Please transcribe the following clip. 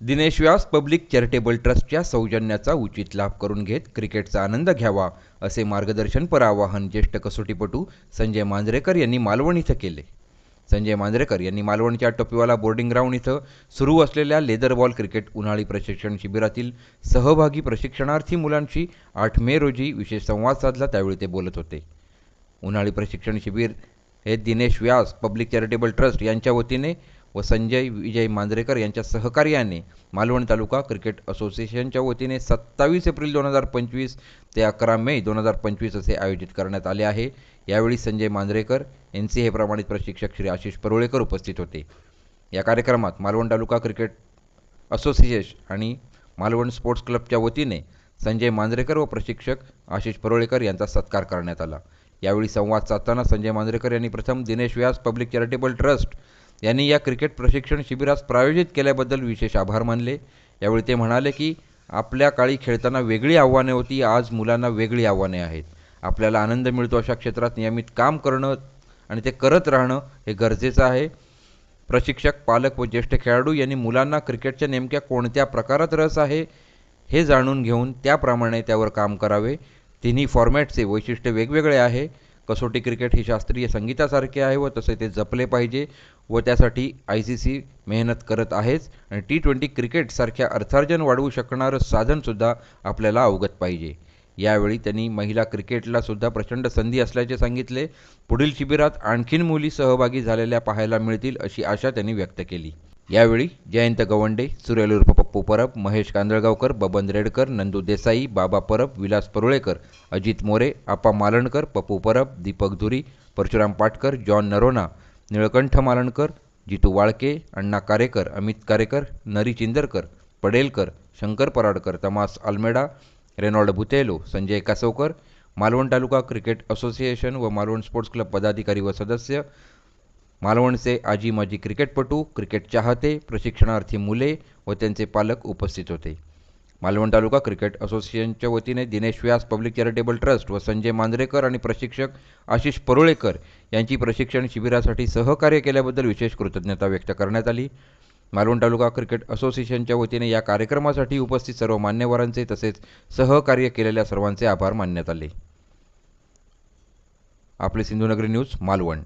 Dinesh Vyas public charitable ट्रस्टच्या सौजन्याचा उचित लाभ करून घेत क्रिकेटचा आनंद घ्यावा असे मार्गदर्शनपर आवाहन ज्येष्ठ कसोटीपटू संजय मांजरेकर यांनी मालवण इथं केले. संजय मांजरेकर यांनी मालवणच्या टोपीवाला बोर्डिंग ग्राउंड इथं सुरू असलेल्या लेदर बॉल क्रिकेट उन्हाळी प्रशिक्षण शिबिरातील सहभागी प्रशिक्षणार्थी मुलांशी आठ मे रोजी विशेष संवाद साधला त्यावेळी ते बोलत होते. उन्हाळी प्रशिक्षण शिबिर हे Dinesh Vyas public charitable trust यांच्या वतीने व संजय विजय मांजरेकर यांच्या सहकार्याने मालवण तालुका क्रिकेट असोसिएशनच्या वतीने सत्तावीस एप्रिल दोन हजार पंचवीस ते अकरा मे दोन हजार पंचवीस असे आयोजित करण्यात आले आहे. यावेळी संजय मांजरेकर एन सी हे प्रमाणित प्रशिक्षक श्री आशिष परुळेकर उपस्थित होते. या कार्यक्रमात मालवण तालुका क्रिकेट असोसिएशन आणि मालवण स्पोर्ट्स क्लबच्या वतीने संजय मांजरेकर व प्रशिक्षक आशिष परोळेकर यांचा सत्कार करण्यात आला. यावेळी संवाद साधताना संजय मांजरेकर यांनी प्रथम Dinesh Vyas public charitable trust यांनी या क्रिकेट प्रशिक्षण शिबिरास प्रायोजित केल्याबद्दल विशेष आभार मानले. यावेळी ते म्हणाले की आपल्या काळी खेळताना वेगळी आव्हाने होती आज मुलांना वेगळी आव्हाने आहेत. आपल्याला आनंद मिळतो अशा क्षेत्रात नियमित काम करणं आणि ते करत राहणं हे गरजेचं आहे. प्रशिक्षक पालक व ज्येष्ठ खेळाडू यांनी मुलांना क्रिकेटच्या नेमक्या कोणत्या प्रकारात रस आहे हे जाणून घेऊन त्याप्रमाणे त्यावर काम करावे. तिन्ही फॉर्मॅटचे वैशिष्ट्य वेगवेगळे आहे. कसोटी क्रिकेट ही शास्त्रीय संगीतासारखे आहे व तसे ते जपले पाहिजे. व त्यासाठी आय सी सी मेहनत करत आहेच आणि टी ट्वेंटी क्रिकेटसारख्या अर्थार्जन वाढवू शकणारं साधनसुद्धा आपल्याला अवगत पाहिजे. यावेळी त्यांनी महिला क्रिकेटला सुद्धा प्रचंड संधी असल्याचे सांगितले. पुढील शिबिरात आणखीन मुली सहभागी झालेल्या पाहायला मिळतील अशी आशा त्यांनी व्यक्त केली. यावेळी जयंत गवंडे सुरेल उर्फ Pappu Parab Mahesh Kandalgaonkar Baban Redkar Nandu Desai Baba Parab Vilas Parulekar Ajit More Appa Malankar Pappu Parab Deepak Dhuri Parshuram Patkar John Noronha Nilkanth Malankar Jitu Walke Anna Karekar Amit Karekar Nari Chindarkar Padelkar Shankar Paradkar Thomas Almeida Reynold Bhutelo Sanjay Kasavkar Malvan taluka cricket association व मालवण स्पोर्ट्स क्लब पदाधिकारी व सदस्य मालवणचे आजी माजी क्रिकेटपटू क्रिकेट चाहते प्रशिक्षणार्थी मुले व त्यांचे पालक उपस्थित होते. मालवण तालुका क्रिकेट असोसिएशनच्या वतीने Dinesh Vyas public charitable trust व संजय मांजरेकर आणि प्रशिक्षक आशिष परुळेकर यांची प्रशिक्षण शिबिरासाठी सहकार्य केल्याबद्दल विशेष कृतज्ञता व्यक्त करण्यात आली. मालवण तालुका क्रिकेट असोसिएशनच्या वतीने या कार्यक्रमासाठी उपस्थित सर्व मान्यवरांचे तसेच सहकार्य केलेल्या सर्वांचे आभार मानण्यात आले. आपले सिंधुनगरी न्यूज मालवण.